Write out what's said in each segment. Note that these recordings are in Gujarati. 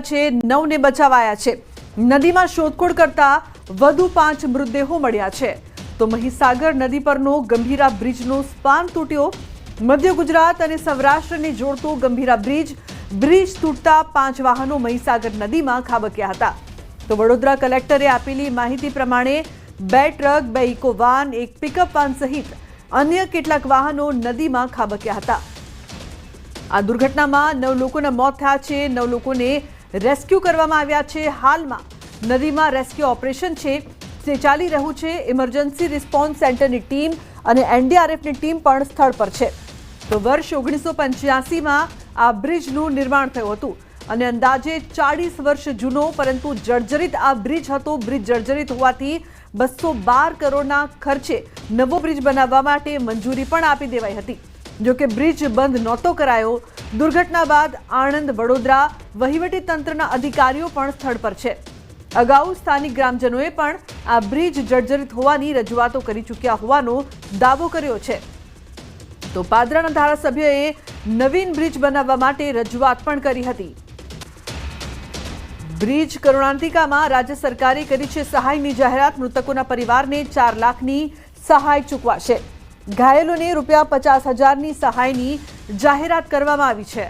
તૂટ્યા છે, નવને બચાવાયા છે. નદીમાં શોધખોળ કરતા વધુ પાંચ મૃતદેહો મળ્યા છે. તો મહીસાગર નદી પરનો ગંભીરા બ્રિજનો સ્પાન તૂટ્યો. મધ્ય ગુજરાત અને સૌરાષ્ટ્રને જોડતો ગંભીરા બ્રિજ બ્રિજ તૂટતા પાંચ વાહનો મહીસાગર નદીમાં ખાબક્યા હતા. તો વડોદરા કલેક્ટરે આપેલી માહિતી પ્રમાણે બે ટ્રક, બે ઇકો વાન, એક પિકઅપ વાન સહિત અન્ય કેટલાક વાહનો નદીમાં ખાબક્યા હતા. આ દુર્ઘટનામાં નવ લોકોના મોત થયા છે. નવ લોકોને રેસ્ક્યુ કરવામાં આવ્યા છે હાલમાં. નદીમાં રેસ્ક્યુ ઓપરેશન છે. તે ચાલી રહ્યું છે. ઇમરજન્સી રિસ્પોન્સ સેન્ટરની ટીમ અને એનડીઆરએફની ટીમ પણ સ્થળ પર છે. તો વર્ષ ઓગણીસો પંચ્યાસીમાં આ બ્રિજનું નિર્માણ થયું હતું. અને અંદાજે ચાળીસ વર્ષ જૂનો, પરંતુ જર્જરિત આ બ્રિજ હતો. બ્રિજ જર્જરિત હોવાથી બસો બાર કરોડના ખર્ચે નવો બ્રિજ બનાવવા માટે મંજૂરી પણ આપી દેવાઈ હતી. જોકે બ્રિજ બંધ નહોતો કરાયો દુર્ઘટના બાદ આણંદ, વડોદરા વહીવટી તંત્રના અધિકારીઓ પણ સ્થળ પર છે. અગાઉ સ્થાનિક ગ્રામજનોએ પણ આ બ્રિજ જર્જરિત હોવાની રજૂઆતો કરી ચૂક્યા હોવાનો દાવો કર્યો છે. તો પાદરાના ધારાસભ્યએ નવીન બ્રિજ બનાવવા માટે રજૂઆત પણ કરી હતી. બ્રિજ કરુણાંતિકામાં રાજ્ય સરકારે કરી છે સહાયની જાહેરાત. મૃતકોના પરિવારને ચાર લાખની સહાય ચૂકવાશે. ઘાયલોને રૂપિયા પચાસ હજારની સહાયની જાહેરાત કરવામાં આવી છે.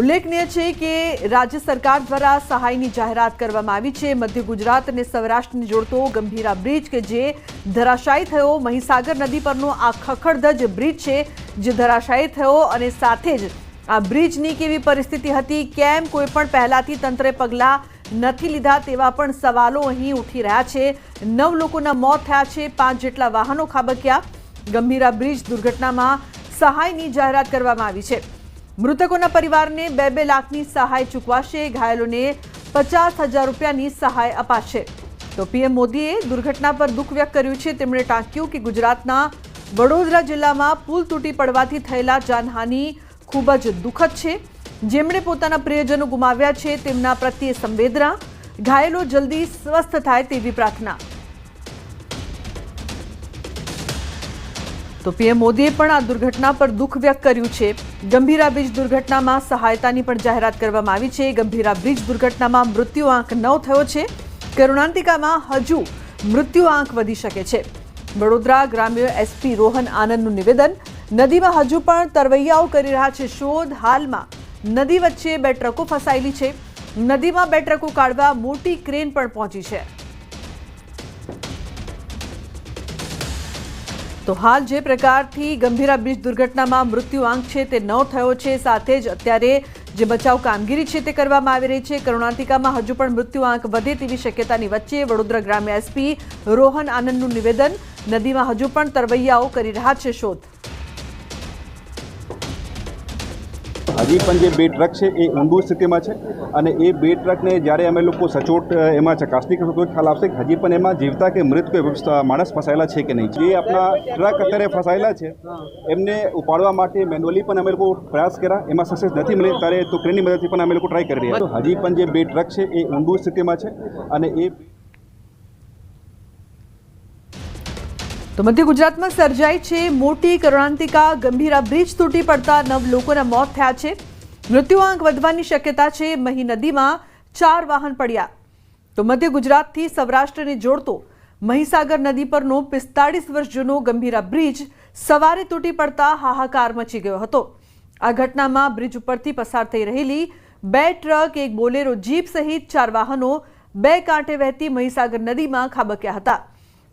ઉલ્લેખનીય છે કે રાજ્ય સરકાર દ્વારા સહાયની જાહેરાત કરવામાં આવી છે. મધ્ય ગુજરાત અને સૌરાષ્ટ્રને જોડતો ગંભીરા બ્રિજ કે જે ધરાશાયી થયો. મહીસાગર નદી પરનો આ ખખડધજ બ્રિજ છે જે ધરાશાયી થયો અને સાથે જ આ બ્રિજની કેવી પરિસ્થિતિ હતી, કેમ કોઈ પણ પહેલાથી તંત્રે પગલાં નથી લીધા તેવા પણ સવાલો અહીં ઉઠી રહ્યા છે. નવ લોકોના મોત થયા છે, પાંચ જેટલા વાહનો ખાબક્યા. ગંભીરા બ્રિજ દુર્ઘટનામાં સહાયની જાહેરાત કરવામાં આવી છે. મૃતકોના પરિવારને બે બે લાખની સહાય ચૂકવાશે. ઘાયલોને પચાસ હજાર રૂપિયાની સહાય અપાશે. તો પીએમ મોદીએ દુર્ઘટના પર દુઃખ વ્યક્ત કર્યું છે. તેમણે ટાંક્યું કે ગુજરાતના વડોદરા જિલ્લામાં પુલ તૂટી પડવાથી થયેલા જાનહાનિ ખૂબ જ દુઃખદ છે. જેમણે પોતાના પ્રિયજનો ગુમાવ્યા છે, તેમના પ્રત્યે સંવેદના. ઘાયલો જલ્દી સ્વસ્થ થાય તેવી પ્રાર્થના. તો પીએમ મોદીએ પણ આ દુર્ઘટના પર દુઃખ વ્યક્ત કર્યું છે. ગંભીરા બ્રિજ દુર્ઘટનામાં સહાયતાની પણ જાહેરાત કરવામાં આવી છે. ગંભીરા બ્રિજ દુર્ઘટનામાં મૃત્યુ આંક નવ થયો છે. કરુણાંતિકામાં હજુ મૃત્યુ આંક વધી શકે છે. વડોદરા ગ્રામ્ય એસપી રોહન આનંદનું નિવેદન, નદીમાં હજુ પણ તરવૈયાઓ કરી રહ્યા છે શોધ. હાલમાં નદી વચ્ચે બે ટ્રકો ફસાયેલી છે. નદીમાં બે ટ્રકો કાઢવા મોટી ક્રેન પણ પહોંચી છે. તો હાલ જે પ્રકારથી ગંભીરા બ્રિજ દુર્ઘટનામાં મૃત્યુઆંક છે તે નવ થયો છે. સાથે જ અત્યારે જે બચાવ કામગીરી છે તે કરવામાં આવી રહી છે. કરુણાંતિકામાં હજુ પણ મૃત્યુઆંક વધે તેવી શક્યતાની વચ્ચે વડોદરા ગ્રામ્ય એસપી રોહન આનંદનું નિવેદન. નદીમાં હજુ પણ તરવૈયાઓ કરી રહ્યા છે શોધ. હજી પણ જે બે ટ્રક છે એ ઊંડું સ્થિતિમાં છે અને એ બે ટ્રકને જ્યારે અમે લોકો સચોટ એમાં ચકાસણી કરશું તો ખ્યાલ આવશે હજી પણ એમાં જીવતા કે મૃત કોઈ માણસ ફસાયેલા છે કે નહીં. જે આપણા ટ્રક અત્યારે ફસાયેલા છે, એમને ઉપાડવા માટે મેન્યુઅલી પણ અમે લોકો પ્રયાસ કર્યા. એમાં સક્સેસ નથી મળી, ત્યારે તો ક્રેનની મદદથી પણ અમે લોકો ટ્રાય કરી રહ્યા હજી પણ જે બે ટ્રક છે એ ઊંડું સ્થિતિમાં છે અને એ તો મધ્ય ગુજરાતમાં સર્જાઈ છે મોટી કરુણાંતિકા, ગંભીરા બ્રિજ તૂટી પડતા નવ લોકોના મોત થયા છે. મૃત્યુઆંક વધવાની શક્યતા છે. મહી નદીમાં ચાર વાહન પડ્યા. તો મધ્ય ગુજરાતથી સૌરાષ્ટ્રને જોડતો મહીસાગર નદી પરનો પિસ્તાળીસ વર્ષ જૂનો ગંભીરા બ્રિજ સવારે તૂટી પડતા હાહાકાર મચી ગયો હતો. આ ઘટનામાં બ્રિજ ઉપરથી પસાર થઈ રહેલી બે ટ્રક, એક બોલેરો, જીપ સહિત ચાર વાહનો બે કાંઠે વહેતી મહીસાગર નદીમાં ખાબક્યા હતા.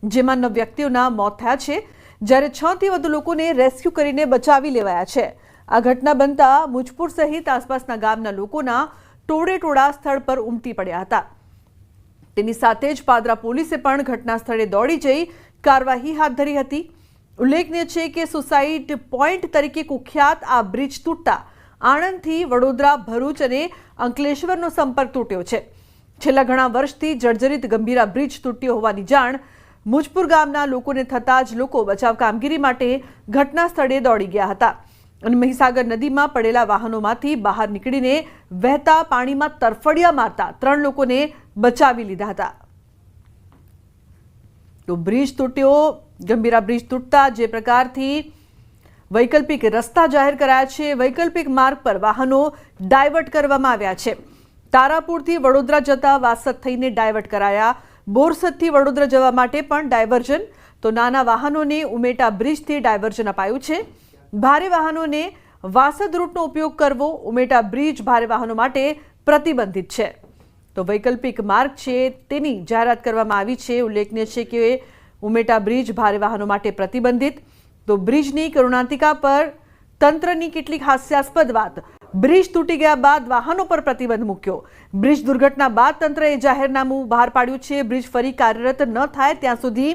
જેમાં નવ વ્યક્તિઓના મોત થયા છે, જ્યારે છ થી વધુ લોકોને રેસ્ક્યુ કરીને બચાવી લેવાયા છે. આ ઘટના બનતા મુજપુર સહિત આસપાસના ગામના લોકોના ટોળે ટોળા સ્થળ પર ઉમટી પડ્યા હતા. તેની સાથે જ પાદરા પોલીસે પણ ઘટના સ્થળે દોડી જઈ કાર્યવાહી હાથ ધરી હતી. ઉલ્લેખનીય છે કે સુસાઇડ પોઈન્ટ તરીકે કુખ્યાત આ બ્રિજ તૂટતા આણંદથી વડોદરા, ભરૂચ અને અંકલેશ્વરનો સંપર્ક તૂટ્યો છે. છેલ્લા ઘણા વર્ષથી જર્જરિત ગંભીરા બ્રિજ તૂટ્યો હોવાની જાણ મુજપુર ગામના લોકોને થતાં જ લોકો બચાવ કામગીરી માટે ઘટના સ્થળે દોડી ગયા હતા. અને મહીસાગર નદીમાં પડેલા વાહનોમાંથી બહાર નીકળીને વહેતા પાણીમાં તરફડિયા મારતા ત્રણ લોકોને બચાવી લીધા હતા. તો બ્રિજ તૂટ્યો, ગંભીરા બ્રિજ તૂટતા જે પ્રકારથી વૈકલ્પિક રસ્તા જાહેર કરાયા છે, વૈકલ્પિક માર્ગ પર વાહનો ડાયવર્ટ કરવામાં આવ્યા છે. તારાપુરથી વડોદરા જતા વાસદ થઈને ડાયવર્ટ કરાયા બોરસદથી વડોદરા જવા માટે પણ ડાયવર્ઝન. તો નાના વાહનોને ઉમેટા બ્રિજથી ડાયવર્ઝન અપાયું છે. ભારે વાહનોને વાસદ રૂટનો ઉપયોગ કરવો ઉમેટા બ્રિજ ભારે વાહનો માટે પ્રતિબંધિત છે. તો વૈકલ્પિક માર્ગ છે તેની જાહેરાત કરવામાં આવી છે. ઉલ્લેખનીય છે કે ઉમેટા બ્રિજ ભારે વાહનો માટે પ્રતિબંધિત. તો બ્રિજની કરુણાંતિકા પર તંત્રની કેટલીક હાસ્યાસ્પદ વાત. બ્રિજ તૂટી ગયા બાદ વાહનો પર પ્રતિબંધ મૂક્યો. બ્રિજ દુર્ઘટના બાદ તંત્રએ જાહેરનામું બહાર પાડ્યું છે. બ્રિજ ફરી કાર્યરત ન થાય ત્યાં સુધી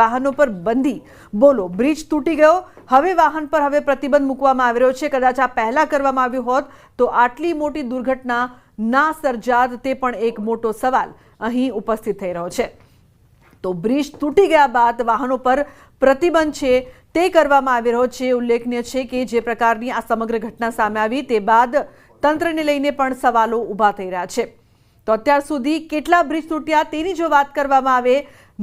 વાહનો પર બંધી. બોલો, બ્રિજ તૂટી ગયો. હવે વાહન પર હવે પ્રતિબંધ મૂકવામાં આવી રહ્યો છે. કદાચ આ પહેલા કરવામાં આવ્યું હોત તો આટલી મોટી દુર્ઘટના ના સર્જાત તે પણ એક મોટો સવાલ અહીં ઉપસ્થિત થઈ રહ્યો છે. તો બ્રિજ તૂટી ગયા બાદ વાહનો પર પ્રતિબંધ છે તે કરવામાં આવી રહ્યો છે. ઉલ્લેખનીય છે કે જે પ્રકારની આ સમગ્ર ઘટના સામે આવી તે બાદ તંત્રને લઈને પણ સવાલો ઊભા થઈ રહ્યા છે. તો અત્યાર સુધી કેટલા બ્રિજ તૂટ્યા તેની જો વાત કરવામાં આવે,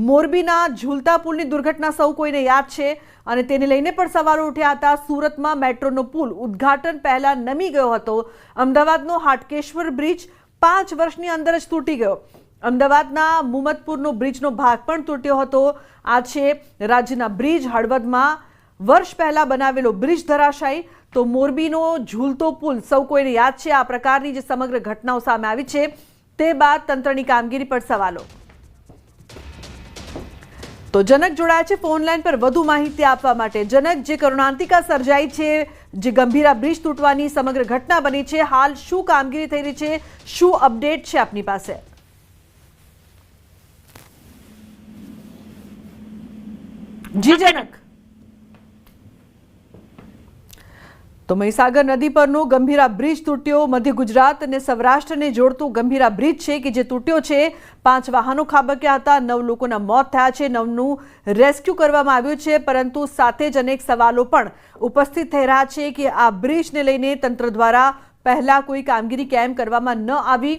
મોરબીના ઝૂલતા પુલની દુર્ઘટના સૌ કોઈને યાદ છે અને તેને લઈને પણ સવાલો ઉઠ્યા હતા. સુરતમાં મેટ્રોનો પુલ ઉદ્ઘાટન પહેલા નમી ગયો હતો. અમદાવાદનો હાટકેશ્વર બ્રિજ પાંચ વર્ષની અંદર જ તૂટી ગયો. અમદાવાદના મુમતપુરનો બ્રિજનો ભાગ પણ તૂટ્યો હતો. આ છે રાજ્યના બ્રિજ હળવદમાં વર્ષ પહેલા બનાવેલો બ્રિજ ધરાશાયી. તો મોરબીનો ઝૂલતો પુલ, સૌ કોઈને યાદ છે આ પ્રકારની જે સમગ્ર ઘટનાઓ સામે આવી છે, તે બાદ તંત્રની કામગીરી પર સવાલો. તો જનક જોડાયા છે ફોન લાઈન પર વધુ માહિતી આપવા માટે. જનક, જે કરુણાંતિકા સર્જાઈ છે, જે ગંભીરા બ્રિજ તૂટવાની સમગ્ર ઘટના બની છે, હાલ શું કામગીરી થઈ રહી છે, શું અપડેટ છે આપની પાસે? જી જનક તો મહીસાગર નદી પરનો ગંભીરા બ્રિજ તૂટ્યો. મધ્ય ગુજરાત અને સૌરાષ્ટ્રને જોડતું ગંભીરા બ્રિજ છે કે જે તૂટ્યો છે, પાંચ વાહનો ખાબક્યા હતા. નવ લોકોના મોત થયા છે. નવનું રેસ્ક્યુ કરવામાં આવ્યું છે, પરંતુ સાથે જ અનેક સવાલો પણ ઉપસ્થિત થઈ રહ્યા છે કે આ બ્રિજને લઈને તંત્ર દ્વારા પહેલા કોઈ કામગીરી કેમ કરવામાં ન આવી?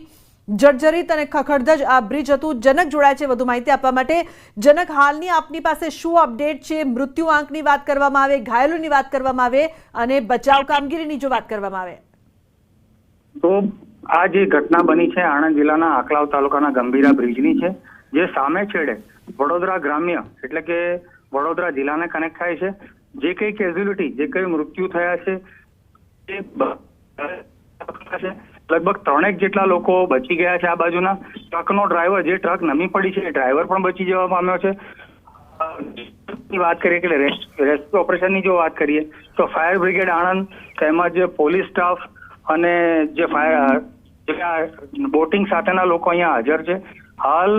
જર્જરિત અને ખખડધજ આ બ્રિજ હતું. જનક જોડાય છે વધુ માહિતી આપવા માટે. જનક હાલની આપની પાસે શું અપડેટ છે? મૃત્યુ આંકની વાત કરવામાં આવે, ઘાયલોની વાત કરવામાં આવે અને બચાવ કામગીરીની જો વાત કરવામાં આવે. તો આ જે ઘટના બની છે આણંદ જિલ્લાના આકલાવ તાલુકાના ગંભીરા બ્રિજની છે, જે સામે છેડે વડોદરા ગ્રામ્ય એટલે કે વડોદરા જિલ્લાને કનેક્ટ થાય છે. જે કઈ કેઝ્યુલિટી જે કઈ મૃત્યુ થયા છે, એ. લગભગ ત્રણેક જેટલા લોકો બચી ગયા છે આ બાજુના. ટ્રકનો ડ્રાઈવર, જે ટ્રક નમી પડી છે, એ ડ્રાઈવર પણ બચી જવા પામ્યો છે. વાત કરીએ કે રેસ્ક્યુ ઓપરેશનની જો વાત કરીએ, તો ફાયર બ્રિગેડ આણંદ તેમજ પોલીસ સ્ટાફ અને જે ફાયર બોટિંગ સાથેના લોકો અહીંયા હાજર છે. હાલ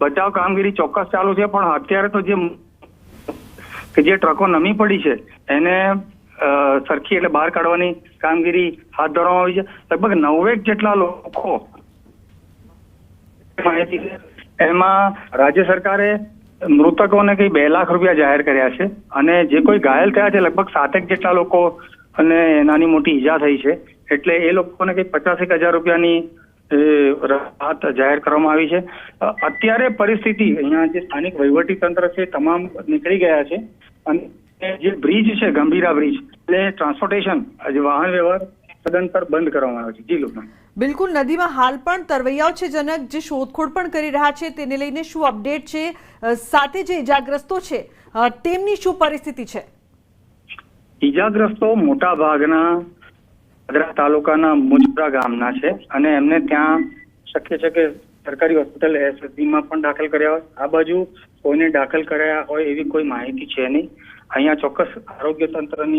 બચાવ કામગીરી ચોક્કસ ચાલુ છે, પણ અત્યારે તો જે જે ટ્રકો નમી પડી છે, એને સરખી એટલે બહાર કાઢવાની કામગીરી હાથ ધરવામાં આવી છે. લગભગ નવેક જેટલા લોકો એમાં રાજ્ય સરકારે મૃતકોને કઈ બે લાખ રૂપિયા જાહેર કર્યા છે અને જે કોઈ ઘાયલ થયા છે, લગભગ સાતેક જેટલા લોકો અને નાની મોટી ઈજા થઈ છે. એટલે એ લોકોને કઈ પચાસેક હજાર રૂપિયાની રાહત જાહેર કરવામાં આવી છે. અત્યારે પરિસ્થિતિ, અહીંયા જે સ્થાનિક વહીવટી તંત્ર છે તમામ નીકળી ગયા છે. અને જે બ્રિજ છે ગંભીરા બ્રિજ એટલે ટ્રાન્સપોર્ટેશન જે વાહન વ્યવહાર સદંતર બંધ કરવામાં આવ્યો છે. જી લોકમાં બિલકુલ નદીમાં હાલ પણ તરવૈયાઓ છે જનક જે શોધખોળ પણ કરી રહ્યા છે તેને લઈને શું અપડેટ છે સાથે જે ઇજાગ્રસ્તો છે તેમની શું પરિસ્થિતિ છે? ઈજાગ્રસ્તો મોટા ભાગના પાદરા તાલુકાના મુજપરા ગામના છે અને એમને ત્યાં શક્ય છે કે સરકારી હોસ્પિટલ એસએસબીમાં પણ દાખલ કર્યા હોય. આ બાજુ કોઈને દાખલ કર્યા હોય એવી કોઈ માહિતી છે નહીં. અહીંયા ચોક્કસ આરોગ્ય તંત્રની